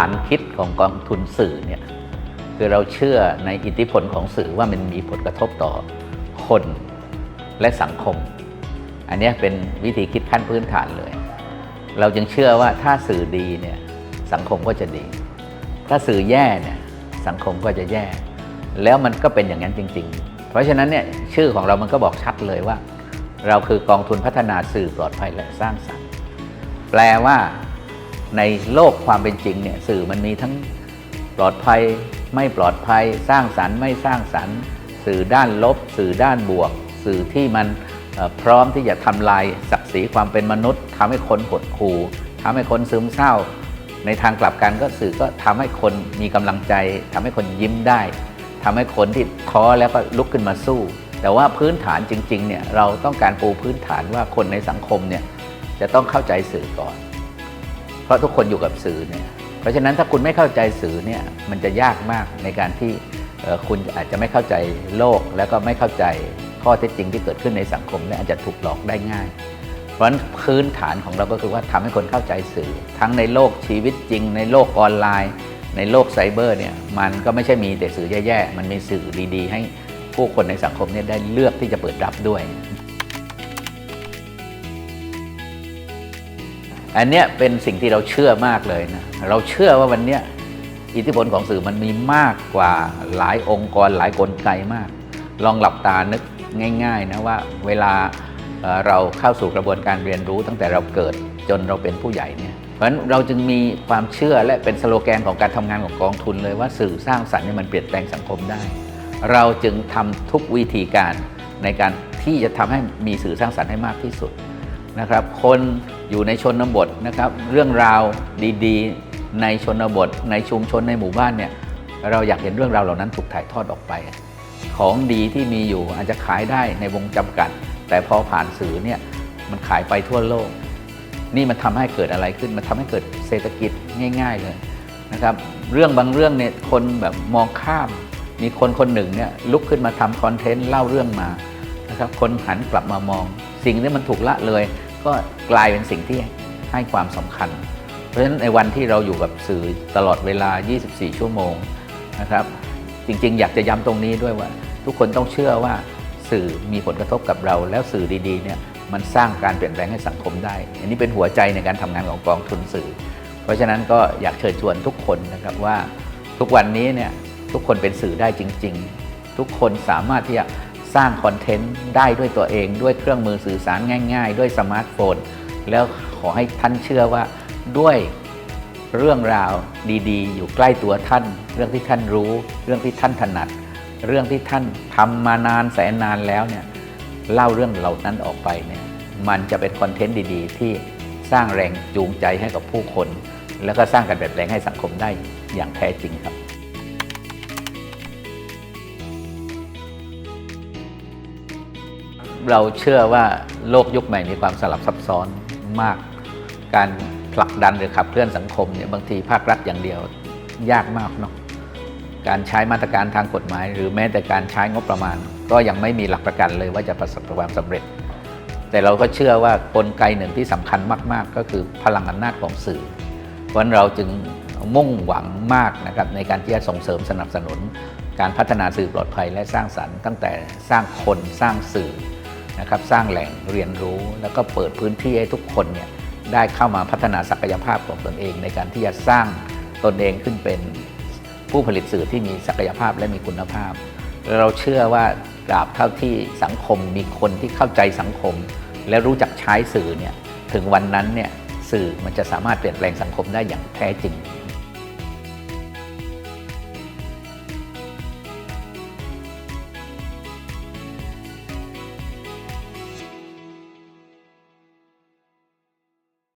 านคิดของกองทุนสื่อเนี่ยคือเราเชื่อในอิทธิพลของสื่อว่ามันมีผลกระทบต่อคนและสังคม อันนี้เป็นวิธีคิดขั้นพื้นฐานเลย เราจึงเชื่อว่าถ้าสื่อดีเนี่ยสังคมก็จะดี ถ้าสื่อแย่เนี่ยสังคมก็จะแย่ แล้วมันก็เป็นอย่างนั้นจริง ๆ เพราะฉะนั้นเนี่ยชื่อของเรามันก็บอกชัดเลยว่า เราคือกองทุนพัฒนาสื่อปลอดภัยและสร้างสรรค์ แปลว่า ในโลกความเป็นจริงเนี่ยสื่อมันมีทั้งปลอดภัยไม่ปลอดภัยสร้างสรรค์ไม่สร้างสรรค์ สื่อด้านลบ สื่อด้านบวก สื่อที่มันพร้อมที่จะทำลายศักดิ์ศรีความเป็นมนุษย์ทำให้คนหดหู่ทำให้คนซึมเศร้า ในทางกลับกันก็สื่อก็ทำให้คนมีกำลังใจทำให้คนยิ้มได้ทำให้คนที่ท้อแล้วก็ลุกขึ้นมาสู้ แต่ว่าพื้นฐานจริงๆเนี่ยเราต้องการปูพื้นฐานว่าคนในสังคมเนี่ยจะต้องเข้าใจสื่อก่อน เพราะทุกคนอยู่กับสื่อเนี่ยเพราะฉะนั้นถ้าคุณไม่เข้าใจสื่อเนี่ยมันจะยากมากในการที่คุณอาจจะไม่เข้าใจโลก แล้วก็ไม่เข้าใจข้อเท็จจริงที่เกิดขึ้นในสังคมและอาจจะถูกหลอกได้ง่าย เพราะฉะนั้นพื้นฐานของเราก็คือว่าทำให้คนเข้าใจสื่อ ทั้งในโลกชีวิตจริง ในโลกออนไลน์ ในโลกไซเบอร์เนี่ยมันก็ไม่ใช่มีแต่สื่อแย่ๆมันมีสื่อดีๆ ให้ผู้คนในสังคมเนี่ยได้เลือกที่จะเปิดรับด้วย อันเนี้ยเป็นสิ่งที่เราเชื่อมากเลยนะ เราเชื่อว่าวันเนี้ยอิทธิพลของสื่อมันมีมากกว่าหลายองค์กรหลายกลไกมาก ลองหลับตานึกง่าย ๆนะว่าเวลาเอ่อเราเข้าสู่กระบวนการเรียนรู้ตั้งแต่เราเกิดจนเราเป็นผู้ใหญ่เนี่ยเพราะฉะนั้นเราจึงมีความเชื่อและเป็นสโลแกนของการทำงานของกองทุนเลยว่าสื่อสร้างสรรค์เนี่ยมันเปลี่ยนแปลงสังคมได้ เราจึงทำทุกวิธีการในการที่จะทำให้มีสื่อสร้างสรรค์ให้มากที่สุดนะครับ คน อยู่ในชนบทนะครับ เรื่องราวดีๆ ในชนบท ในชุมชนในหมู่บ้านเนี่ยเราอยากเห็นเรื่องราวเหล่านั้นถูกถ่ายทอดออกไป ของดีที่มีอยู่อาจจะขายได้ในวงจำกัด แต่พอผ่านสื่อเนี่ยมันขายไปทั่วโลก นี่มันทำให้เกิดอะไรขึ้น มันทำให้เกิดเศรษฐกิจง่าย ๆเลยนะครับเรื่องบางเรื่องเนี่ยคนแบบมองข้าม มีคนคนหนึ่งเนี่ยลุกขึ้นมาทำคอนเทนต์เล่าเรื่องมานะครับคนหันกลับมามอง สิ่งที่มันถูกละเลย ก็กลายเป็นสิ่งที่ให้ความสำคัญ เพราะฉะนั้นในวันที่เราอยู่กับสื่อตลอดเวลา 24 ชั่วโมงนะครับจริงๆ อยากจะย้ำตรงนี้ด้วยว่า ทุกคนต้องเชื่อว่าสื่อมีผลกระทบกับเรา แล้วสื่อดีๆเนี่ยมันสร้างการเปลี่ยนแปลงให้สังคมได้ อันนี้เป็นหัวใจในการทำงานของกองทุนสื่อ เพราะฉะนั้นก็อยากเชิญชวนทุกคนนะครับว่าทุกวันนี้เนี่ยทุกคนเป็นสื่อได้จริง ๆ ทุกคนสามารถที่จะ สร้างคอนเทนต์ได้ด้วยตัวเอง ด้วยเครื่องมือสื่อสารง่าย ๆ ด้วยสมาร์ทโฟน แล้วขอให้ท่านเชื่อว่าด้วยเรื่องราวดีๆ อยู่ใกล้ตัวท่าน เรื่องที่ท่านรู้ เรื่องที่ท่านถนัด เรื่องที่ท่านทำมานานแสนนานแล้วเนี่ยเล่าเรื่องเหล่านั้นออกไปเนี่ยมันจะเป็นคอนเทนต์ดีๆ ที่สร้างแรงจูงใจให้กับผู้คน แล้วก็สร้างการเปลี่ยนแปลงให้สังคมได้อย่างแท้จริงครับ เราเชื่อว่าโลกยุคใหม่มีความสลับซับซ้อนมาก การผลักดันหรือขับเคลื่อนสังคมเนี่ยบางทีภาครัฐอย่างเดียวยากมากเนาะการใช้มาตรการทางกฎหมาย หรือแม้แต่การใช้งบประมาณ ก็ยังไม่มีหลักประกันเลยว่าจะประสบความสำเร็จ แต่เราก็เชื่อว่ากลไกหนึ่งที่สำคัญมาก ๆ ก็คือพลังอำนาจของสื่อเพราะฉะนั้นเราจึงมุ่งหวังมากนะครับในการที่จะส่งเสริมสนับสนุน การพัฒนาสื่อปลอดภัยและสร้างสรรค์ ตั้งแต่สร้างคนสร้างสื่อ นะครับสร้างแหล่งเรียนรู้ แล้วก็เปิดพื้นที่ให้ทุกคนเนี่ยได้เข้ามาพัฒนาศักยภาพของตนเอง ในการที่จะสร้างตนเองขึ้นเป็นผู้ผลิตสื่อที่มีศักยภาพและมีคุณภาพ เราเชื่อว่าตราบเท่าที่สังคมมีคนที่เข้าใจสังคม และรู้จักใช้สื่อเนี่ยถึงวันนั้นเนี่ยสื่อมันจะสามารถเปลี่ยนแปลงสังคมได้อย่างแท้จริง